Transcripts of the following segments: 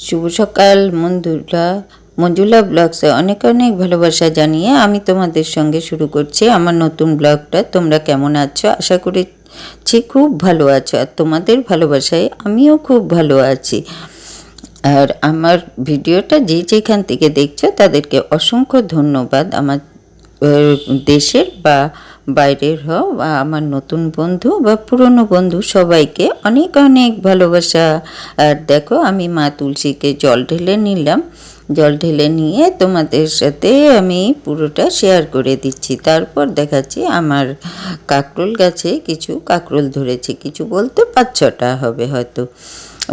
শুভ সকাল বন্ধুরা মঞ্জুলা ব্লগসে অনেক অনেক ভালোবাসা জানিয়ে আমি তোমাদের সঙ্গে শুরু করছি আমার নতুন ব্লগটা। তোমরা কেমন আছো? আশা করেছি খুব ভালো আছো আর তোমাদের ভালোবাসায় আমিও খুব ভালো আছি। আর আমার ভিডিওটা যে যেখান থেকে দেখছ তাদেরকে অসংখ্য ধন্যবাদ। আমার দেশের বা বাইরের হও বা আমার নতুন বন্ধু বা পুরনো বন্ধু সবাইকে অনেক অনেক ভালোবাসা। আর দেখো আমি মা তুলসীকে জল ঢেলে নিলাম। জল ঢেলে নিয়ে তোমাদের সাথে আমি পুরোটা শেয়ার করে দিচ্ছি। তারপর দেখাচ্ছি আমার কাকরোল গাছে কিছু কাকরোল ধরেছে। কিছু বলতে পাঁচ ছটা হবে হয়তো।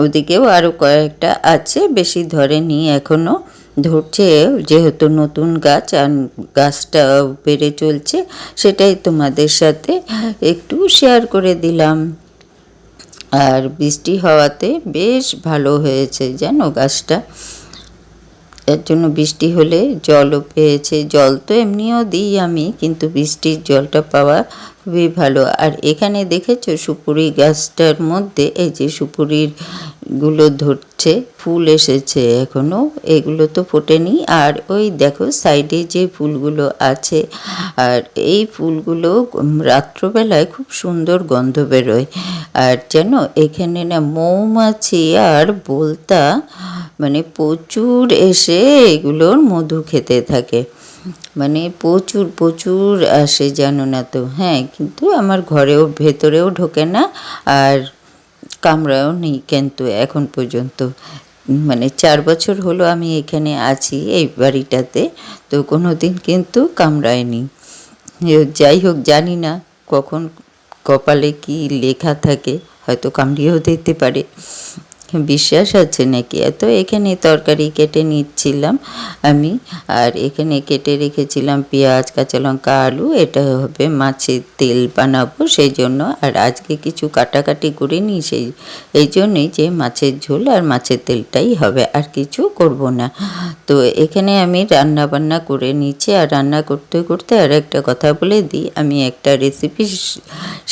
ওদিকেও আরও কয়েকটা আছে, বেশি ধরেনি এখনও ধরছে, যেহেতু নতুন গাছ আর গাছটা বেড়ে চলছে, সেটাই তোমাদের সাথে একটু শেয়ার করে দিলাম। আর বৃষ্টি হওয়াতে বেশ ভালো হয়েছে, জানো গাছটা। এর জন্য বৃষ্টি হলে জলও পেয়েছে। জল তো এমনিও দিই আমি, কিন্তু বৃষ্টির জলটা পাওয়া খুবই ভালো। আর এখানে দেখেছ সুপুরি গাছটার মধ্যে, এই যে সুপুরির গুলো ধরছে, ফুল এসেছে এখনও, এগুলো তো ফোটেনি। আর ওই দেখো সাইডে যে ফুলগুলো আছে, আর এই ফুলগুলো রাত্রবেলায় খুব সুন্দর গন্ধ বেরোয়। আর যেন এখানে না মৌমাছি আর বলতা মানে প্রচুর এসে এগুলোর মধু খেতে থাকে। মানে প্রচুর প্রচুর আসে জানো না তো। হ্যাঁ কিন্তু আমার ঘরেও ভেতরেও ঢোকে না। আর কামড়াও নেই কিন্তু এখন পর্যন্ত। মানে চার বছর হলো আমি এখানে আছি এই বাড়িটাতে, তো কোনো দিন কিন্তু কামড়ায়নি যাই হোক, জানি না কখন কপালে কি লেখা থাকে, হয়তো কামড়িয়েও দিতে পারে। বিশ্বাস আছে নাকি? এত এখানে তরকারি কেটে নিচ্ছিলাম আমি, আর এখানে কেটে রেখেছিলাম পেঁয়াজ, কাঁচা লঙ্কা, আলু, এটা হবে মাছের তেল বানাবো সেই জন্য আর আজকে কিছু কাটাকাটি করে নিই সেই, এই জন্যই যে মাছের ঝোল আর মাছের তেলটাই হবে, আর কিছু করব না। তো এখানে আমি রান্না বান্না করে নিচ্ছি, আর রান্না করতে করতে আর একটা কথা বলে দিই, আমি একটা রেসিপি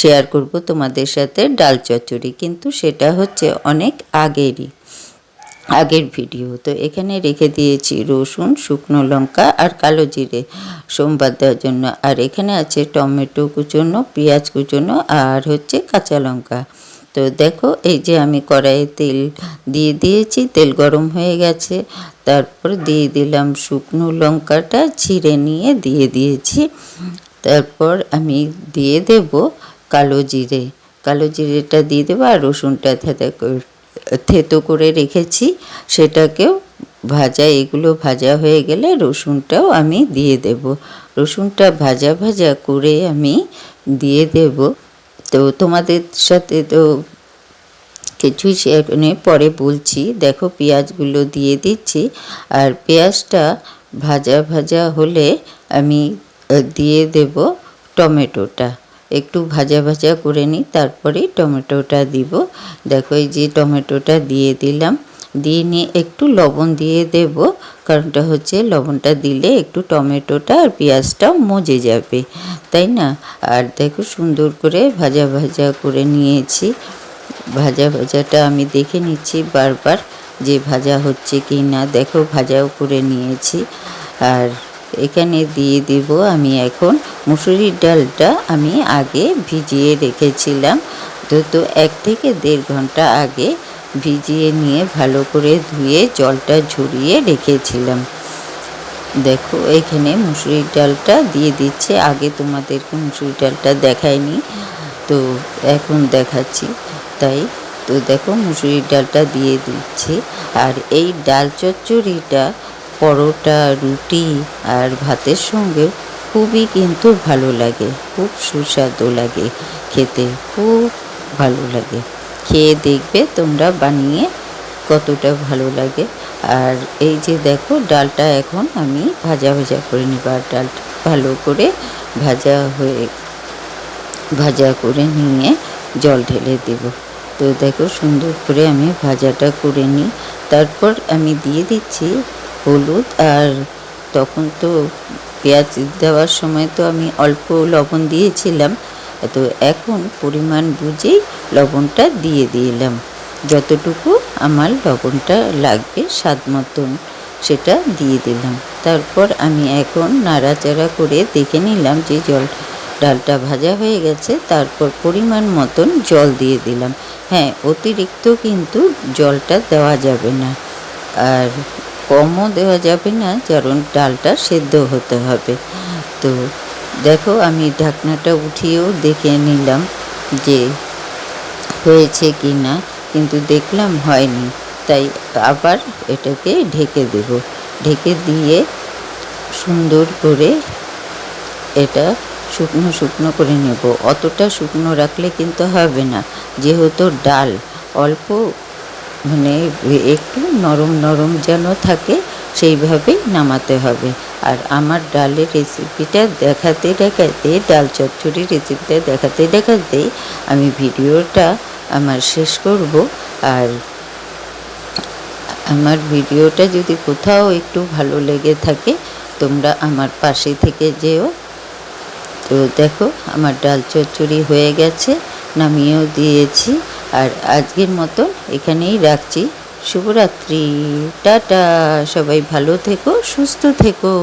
শেয়ার করব তোমাদের সাথে ডাল চচ্চড়ি, কিন্তু সেটা হচ্ছে অনেক আগেরই, আগের ভিডিও। তো এখানে রেখে দিয়েছি রসুন, শুকনো লঙ্কা আর কালো জিরে, সোমবার দেওয়ার জন্য। আর এখানে আছে টমেটো কুচোনো, পেঁয়াজ কুচোনো আর হচ্ছে কাঁচা লঙ্কা। তো দেখো, এই যে আমি কড়াইয়ে তেল দিয়ে দিয়েছি, তেল গরম হয়ে গেছে। তারপর দিয়ে দিলাম শুকনো লঙ্কাটা, ছিঁড়ে নিয়ে দিয়ে দিয়েছি। তারপর আমি দিয়ে দেব কালো জিরে, কালো জিরেটা দিয়ে দেবো আর রসুনটা থেতে করে- থেতো করে রেখেছি। সেটাকেও ভাজা, এগুলো ভাজা হয়ে গেলে রসুনটাও আমি দিয়ে দেব। রসুনটা ভাজা ভাজা করে আমি দিয়ে দেব। তো তোমাদের সাথে তো কিছুই সেখানে পরে বলছি। দেখো পেঁয়াজগুলো দিয়ে দিচ্ছি। আর পেঁয়াজটা ভাজা ভাজা হলে আমি দিয়ে দেব টমেটোটা। একটু ভাজা ভাজা করে নিই, তারপরে টমেটোটা দিব। দেখো এই যে টমেটোটা দিয়ে দিলাম। দিয়ে নিয়ে একটু লবণ দিয়ে দেব, কারণটা হচ্ছে লবণটা দিলে একটু টমেটোটা আর পেঁয়াজটাও মজে যাবে, তাই না? আর দেখো সুন্দর করে ভাজা ভাজা করে নিয়েছি। ভাজা ভাজাটা আমি দেখে নিচ্ছি বারবার যে ভাজা হচ্ছে কি না দেখো ভাজাও করে নিয়েছি। আর এখানে দিয়ে দিব আমি এখন মুসুরির ডালটা আমি আগে ভিজিয়ে রেখেছিলাম। তো তো এক থেকে দেড় ঘণ্টা আগে ভিজিয়ে নিয়ে ভালো করে ধুয়ে জলটা ঝরিয়ে রেখেছিলাম। দেখো, এখানে মুসুরির ডালটা দিয়ে দিচ্ছে। আগে তোমাদেরকে মুসুরির ডালটা দেখায়নি তো এখন দেখাচ্ছি। তাই তো দেখো, মুসুরির ডালটা দিয়ে দিচ্ছি। আর এই ডাল চচ্চড়িটা পরোটা, রুটি আর ভাতের সঙ্গে খুবই কিন্তু ভালো লাগে। খুব সুস্বাদু লাগে খেতে, খুব ভালো লাগে। খেয়ে দেখবে তোমরা বানিয়ে কতটা ভালো লাগে। আর এই যে দেখো, ডালটা এখন আমি ভাজা ভাজা করে নিব। আর ডালটা ভালো করে ভাজা হয়ে, ভাজা করে নিয়ে জল ঢেলে দেব। তো দেখো সুন্দর করে আমি ভাজাটা করে নিই। তারপর আমি দিয়ে দিচ্ছি হলুদ আর তখন তো পেঁয়াজ দেওয়ার সময় তো আমি অল্প লবণ দিয়েছিলাম। তো এখন পরিমাণ বুঝেই লবণটা দিয়ে দিলাম। যতটুকু আমার লবণটা লাগবে স্বাদ মতন সেটা দিয়ে দিলাম। তারপর আমি এখন নাড়াচাড়া করে দেখে নিলাম যে জল, ডালটা ভাজা হয়ে গেছে, তারপর পরিমাণ মতন জল দিয়ে দিলাম। হ্যাঁ অতিরিক্ত কিন্তু জলটা দেওয়া যাবে না। আর কমও দেওয়া যাবে না কারণ ডালটা সেদ্ধ হতে হবে। তো দেখো আমি ঢাকনাটা উঠিয়েও দেখে নিলাম যে হয়েছে কি না, কিন্তু দেখলাম হয়নি। তাই আবার এটাকে ঢেকে দেব। ঢেকে দিয়ে সুন্দর করে এটা শুকনো শুকনো করে নেব। অতটা শুকনো রাখলে কিন্তু হবে না, যেহেতু ডাল, অল্প মানে একটু নরম নরম যেন থাকে, সেইভাবেই নামাতে হবে। আর আমার ডালের রেসিপিটা দেখাতে দেখাতে, ডাল চচ্চড়ির রেসিপিটা দেখাতে দেখাতে আমি ভিডিওটা আমার শেষ করব। আর আমার ভিডিওটা যদি কোথাও একটু ভালো লেগে থাকে, তোমরা আমার পাশে থেকে যেও। তো দেখো, আমার ডাল চচ্চড়ি হয়ে গেছে, নামিয়েও দিয়েছি। আর আজকের মতন এখানেই রাখছি। শুভরাত্রি। টাটা। সবাই ভালো থেকো সুস্থ থেকো।